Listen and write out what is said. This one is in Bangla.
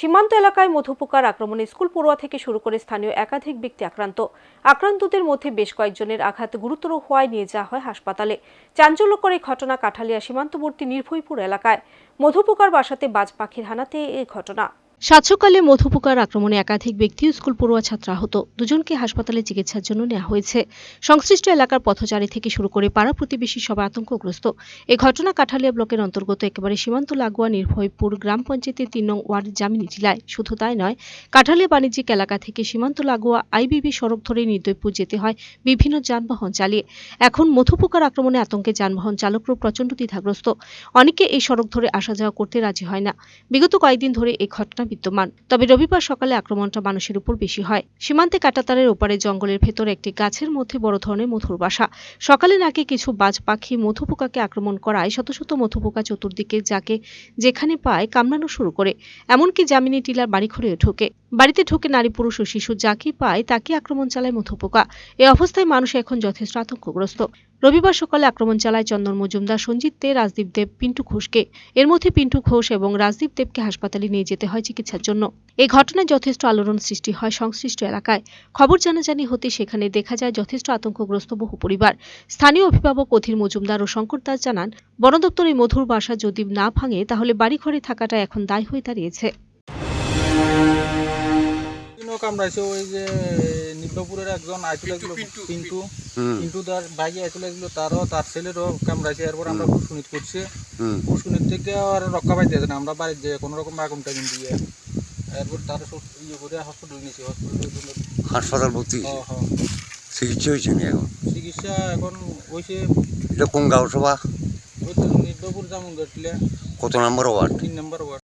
সীমান্ত এলাকায় মধুপোকার আক্রমণে স্কুল পড়ুয়া থেকে শুরু করে স্থানীয় একাধিক ব্যক্তি আক্রান্ত। আক্রান্তদের মধ্যে বেশ কয়েকজনের আঘাত গুরুতর হওয়ায় নিয়ে যাওয়া হয় হাসপাতালে। চাঞ্চল্যকর এই ঘটনা কাঠালিয়া সীমান্তবর্তী নির্ভয়পুর এলাকায়। মধুপোকার বাসাতে বাজ পাখির হানাতে এই ঘটনা। সাতসকালে মধুপোকার আক্রমণে একাধিক ব্যক্তি স্কুল পড়ুয়া ছাত্র আহত। দুজনকে হাসপাতালে চিকিৎসার জন্য নেওয়া হয়েছে। সংশ্লিষ্ট এলাকার পথচারী থেকে শুরু করে পাড়া প্রতিবেশী সবাই আতঙ্কগ্রস্ত। এই ঘটনা কাঠালিয়া ব্লকের অন্তর্গত একেবারে সীমান্ত লাগোয়া নির্ভয়পুর গ্রাম পঞ্চায়েতের তিন নং ওয়ার্ড জামিনী জেলায় শুধু তাই নয়, কাঠালিয়া বাণিজ্যিক এলাকা থেকে সীমান্ত লাগোয়া আইবিবি সড়ক ধরে নির্দয়পুর যেতে হয় বিভিন্ন যানবাহন চালিয়ে। এখন মধুপোকার আক্রমণে আতঙ্কে যানবাহন চালকরাও প্রচণ্ড দ্বিধাগ্রস্ত। অনেকে এই সড়ক ধরে আসা যাওয়া করতে রাজি হয় না। বিগত কয়েকদিন ধরে এই ঘটনা বিদ্যমান। তবে রবিবার সকালে আক্রমণটা মানুষের উপর বেশি হয়। সীমান্তে কাটাতারের ওপারে জঙ্গলের ভেতর একটি গাছের মধ্যে বড় ধরনের মধুর বাসা। সকালে নাকি কিছু বাজ পাখি মধুপোকাকে আক্রমণ করায় শত শত মধুপোকা চতুর্দিকে যাকে যেখানে পায় কামড়ানো শুরু করে। এমনকি জামিনী টিলার বাড়িঘরে ঢোকে। বাড়িতে ঢোকে নারী, পুরুষ ও শিশু যাকে পায় তাকে আক্রমণ চালায় মধুপোকা এই অবস্থায় মানুষ এখন যথেষ্ট আতঙ্কগ্রস্ত। রবিবার সকালে আক্রমণ চালায় চন্দন মজুমদার সঞ্জিত দে, রাজদীপ দেব, পিন্টু ঘোষকে। এর মধ্যে পিন্টু ঘোষ এবং রাজদীপ দেবকে হাসপাতালে নিয়ে যেতে হয় চিকিৎসার জন্য। এই ঘটনায় যথেষ্ট আলোড়ন সৃষ্টি হয় সংশ্লিষ্ট এলাকায়। খবর জানাজানি হতে সেখানে দেখা যায় যথেষ্ট আতঙ্কগ্রস্ত বহু পরিবার। স্থানীয় অভিভাবক অধীর মজুমদার ও শঙ্কর দাস জানান বন দপ্তর এই মধুর বাসা যদি না ভাঙে তাহলে বাড়িঘরে থাকাটা এখন দায় হয়ে দাঁড়িয়েছে। কামড়াইছে ওই যে নিব্বপুরের একজন পিন্টু পিন্টু তার বাইকে আইছিল এগুলো তারও তার ছেলেরও কামড়াইছে এরপর আমরা কুসুনিত করছি। হুম। কুসুনিত থেকে আর রক্ষা পাইতেছে না আমরা বাড়ির যে কোনো রকম আগুন টাগুন দিয়ে এরপর তার ইয়ে করে হসপিটাল নিয়েছি হসপিটাল হাসপাতাল ভর্তি চিকিৎসা হয়েছে নি এখন? চিকিৎসা এখন হয়েছে এটা কোন গাঁও সভা? ওই জামুন কত নম্বর ওয়ার্ড? তিন নম্বর ward.